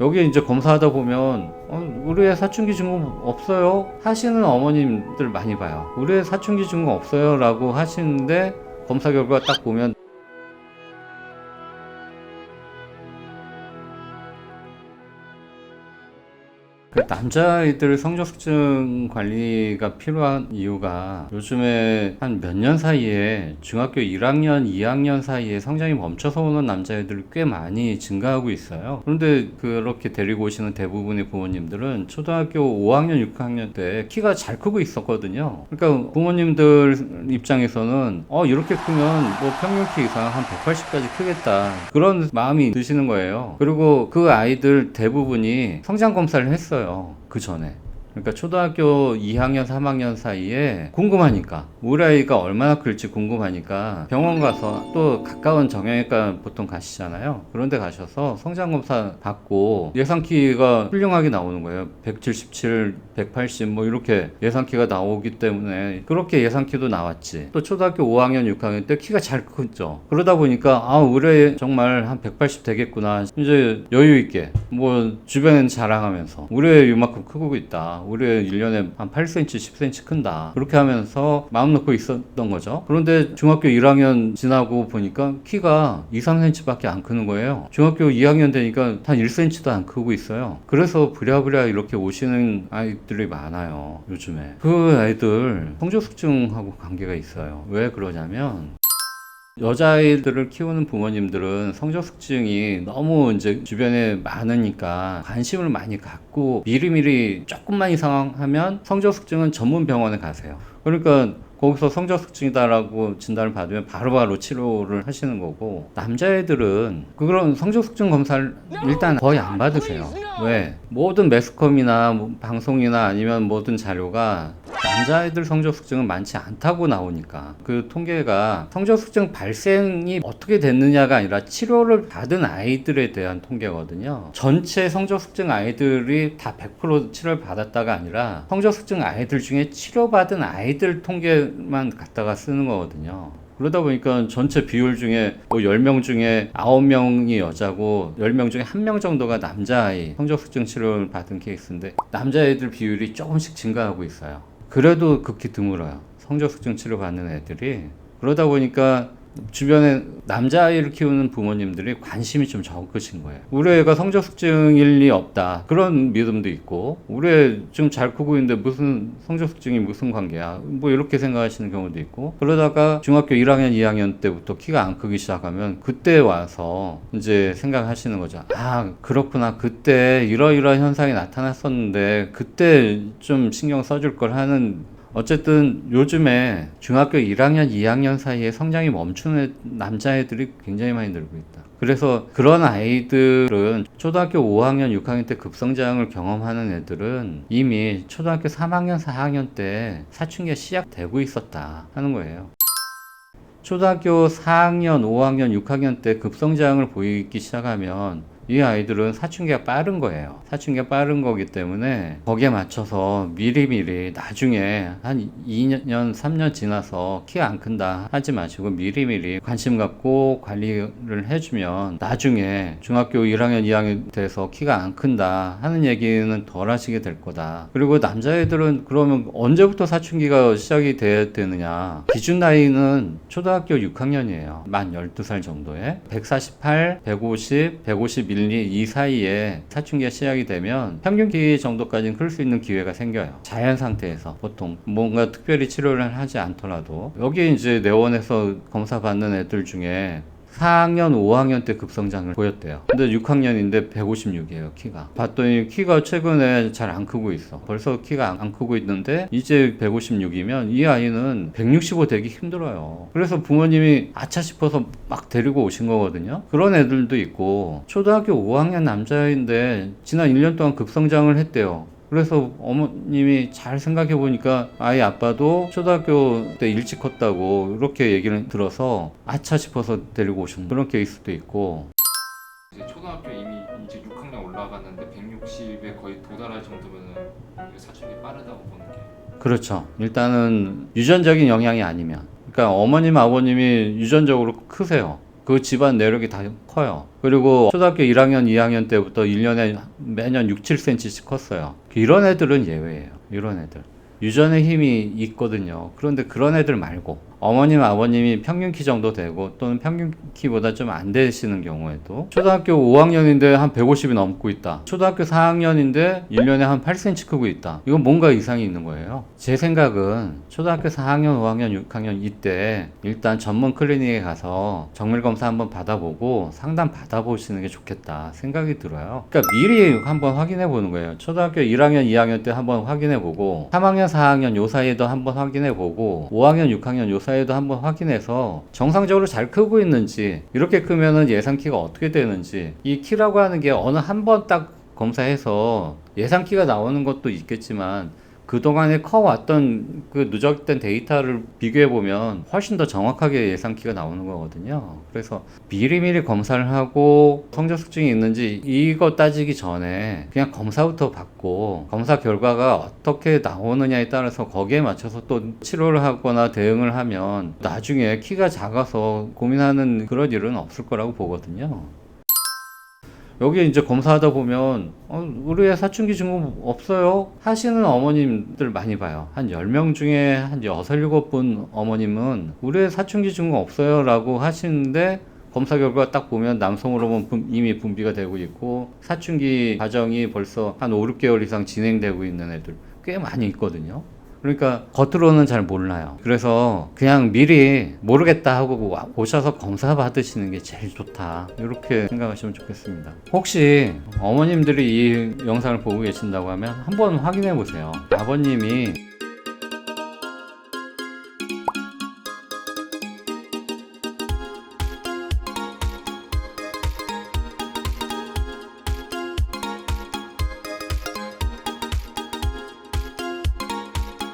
여기 이제 검사하다 보면 어, 우리 애 사춘기 증후 없어요 하시는 어머님들 많이 봐요. 우리 애 사춘기 증후 없어요 라고 하시는데 검사 결과 딱 보면 그 남자아이들 성적증 관리가 필요한 이유가 요즘에 한 몇 년 사이에 중학교 1학년, 2학년 사이에 성장이 멈춰서 오는 남자아이들이 꽤 많이 증가하고 있어요. 그런데 그렇게 데리고 오시는 대부분의 부모님들은 초등학교 5학년, 6학년 때 키가 잘 크고 있었거든요. 그러니까 부모님들 입장에서는 어, 이렇게 크면 뭐 평균 키 이상 한 180까지 크겠다. 그런 마음이 드시는 거예요. 그리고 그 아이들 대부분이 성장 검사를 했어요. 그 전에. 그러니까 초등학교 2학년, 3학년 사이에 궁금하니까 우리 아이가 얼마나 클지 궁금하니까 병원 가서 또 가까운 정형외과 보통 가시잖아요. 그런데 가셔서 성장 검사 받고 예상 키가 훌륭하게 나오는 거예요. 177, 180 뭐 이렇게 예상 키가 나오기 때문에 그렇게 예상 키도 나왔지. 또 초등학교 5학년, 6학년 때 키가 잘 컸죠. 그러다 보니까 아 우리 애 정말 한 180 되겠구나. 이제 여유 있게 뭐 주변 자랑하면서 우리 애 이만큼 크고 있다. 우리 애 1년에 한 8cm, 10cm 큰다. 그렇게 하면서 마음 놓고 있었던 거죠. 그런데 중학교 1학년 지나고 보니까 키가 2, 3cm밖에 안 크는 거예요. 중학교 2학년 되니까 한 1cm도 안 크고 있어요. 그래서 부랴부랴 이렇게 오시는 아이들이 많아요. 요즘에. 그 아이들 성적숙증하고 관계가 있어요. 왜 그러냐면 여자아이들을 키우는 부모님들은 성적숙증이 너무 이제 주변에 많으니까 관심을 많이 갖고 미리미리 조금만 이상하면 성적숙증은 전문 병원에 가세요. 그러니까 거기서 성적숙증이다라고 진단을 받으면 바로 바로 치료를 하시는 거고 남자애들은 그런 성적숙증 검사를 일단 거의 안 받으세요. 왜? 모든 매스컴이나 뭐 방송이나 아니면 모든 자료가 남자애들 성적숙증은 많지 않다고 나오니까 그 통계가 성적숙증 발생이 어떻게 됐느냐가 아니라 치료를 받은 아이들에 대한 통계거든요. 전체 성적숙증 아이들이 다 100% 치료를 받았다가 아니라 성적숙증 아이들 중에 치료받은 아이들 통계만 갖다가 쓰는 거거든요. 그러다 보니까 전체 비율 중에 뭐 10명 중에 9명이 여자고 10명 중에 1명 정도가 남자아이 성적숙증 치료를 받은 케이스인데 남자애들 비율이 조금씩 증가하고 있어요. 그래도 극히 드물어요. 성적숙증 치료 받는 애들이. 그러다 보니까 주변에 남자아이를 키우는 부모님들이 관심이 좀 적으신 거예요. 우리 애가 성적숙증일 리 없다. 그런 믿음도 있고, 우리 애 지금 잘 크고 있는데 무슨 성적숙증이 무슨 관계야. 뭐 이렇게 생각하시는 경우도 있고, 그러다가 중학교 1학년, 2학년 때부터 키가 안 크기 시작하면 그때 와서 이제 생각하시는 거죠. 아, 그렇구나. 그때 이러이러한 현상이 나타났었는데, 그때 좀 신경 써줄 걸 하는 어쨌든 요즘에 중학교 1학년, 2학년 사이에 성장이 멈추는 남자애들이 굉장히 많이 늘고 있다. 그래서 그런 아이들은 초등학교 5학년, 6학년 때 급성장을 경험하는 애들은 이미 초등학교 3학년, 4학년 때 사춘기가 시작되고 있었다 하는 거예요. 초등학교 4학년, 5학년, 6학년 때 급성장을 보이기 시작하면 이 아이들은 사춘기가 빠른 거예요. 사춘기가 빠른 거기 때문에 거기에 맞춰서 미리미리 나중에 한 2년, 3년 지나서 키가 안 큰다 하지 마시고 미리미리 관심 갖고 관리를 해주면 나중에 중학교 1학년, 2학년 돼서 키가 안 큰다 하는 얘기는 덜 하시게 될 거다. 그리고 남자애들은 그러면 언제부터 사춘기가 시작이 돼야 되느냐. 기준 나이는 초등학교 6학년이에요. 만 12살 정도에. 148, 150, 151이 사이에 사춘기가 시작이 되면 평균 키 정도까지는 클 수 있는 기회가 생겨요. 자연 상태에서 보통 뭔가 특별히 치료를 하지 않더라도 여기 이제 내원에서 검사 받는 애들 중에 4학년, 5학년 때 급성장을 보였대요. 근데 6학년인데 156이에요, 키가. 봤더니 키가 최근에 잘 안 크고 있어. 벌써 키가 안, 안 크고 있는데 이제 156이면 이 아이는 165 되기 힘들어요. 그래서 부모님이 아차 싶어서 막 데리고 오신 거거든요. 그런 애들도 있고 초등학교 5학년 남자인데 지난 1년 동안 급성장을 했대요. 그래서 어머님이 잘 생각해 보니까 아이 아빠도 초등학교 때 일찍 컸다고 이렇게 얘기를 들어서 아차 싶어서 데리고 오신 그런 케이스도 있고 이제 초등학교 이미 이제 6학년 올라갔는데 160에 거의 도달할 정도면은 사춘기 빠르다고 보는 게 그렇죠. 일단은 유전적인 영향이 아니면 그러니까 어머님 아버님이 유전적으로 크세요. 그 집안 내력이 다 커요. 그리고 초등학교 1학년, 2학년 때부터 1년에 매년 6, 7cm씩 컸어요. 이런 애들은 예외예요. 이런 애들. 유전의 힘이 있거든요. 그런데 그런 애들 말고 어머님, 아버님이 평균 키 정도 되고 또는 평균 키보다 좀 안 되시는 경우에도 초등학교 5학년인데 한 150이 넘고 있다. 초등학교 4학년인데 1년에 한 8cm 크고 있다. 이건 뭔가 이상이 있는 거예요. 제 생각은 초등학교 4학년, 5학년, 6학년 이때 일단 전문 클리닉에 가서 정밀 검사 한번 받아보고 상담 받아보시는 게 좋겠다 생각이 들어요. 그러니까 미리 한번 확인해 보는 거예요. 초등학교 1학년, 2학년 때 한번 확인해 보고 3학년, 4학년 요 사이에도 한번 확인해 보고 5학년, 6학년 요 사이에 도 한번 확인해서 정상적으로 잘 크고 있는지 이렇게 크면은 예상 키가 어떻게 되는지 이 키라고 하는 게 어느 한 번 딱 검사해서 예상 키가 나오는 것도 있겠지만 그동안에 커왔던 그 누적된 데이터를 비교해 보면 훨씬 더 정확하게 예상키가 나오는 거거든요. 그래서 미리미리 검사를 하고 성적 숙증이 있는지 이거 따지기 전에 그냥 검사부터 받고 검사 결과가 어떻게 나오느냐에 따라서 거기에 맞춰서 또 치료를 하거나 대응을 하면 나중에 키가 작아서 고민하는 그런 일은 없을 거라고 보거든요. 여기 이제 검사하다 보면 어, 우리 애 사춘기 증후 없어요? 하시는 어머님들 많이 봐요. 한 10명 중에 한 6, 7분 어머님은 우리 애 사춘기 증후 없어요? 라고 하시는데 검사 결과 딱 보면 남성 호르몬 분- 이미 분비가 되고 있고 사춘기 과정이 벌써 한 5, 6개월 이상 진행되고 있는 애들 꽤 많이 있거든요 그러니까 겉으로는 잘 몰라요. 그래서 그냥 미리 모르겠다 하고 와- 오셔서 검사 받으시는 게 제일 좋다. 이렇게 생각하시면 좋겠습니다. 혹시 어머님들이 이 영상을 보고 계신다고 하면 한번 확인해 보세요. 아버님이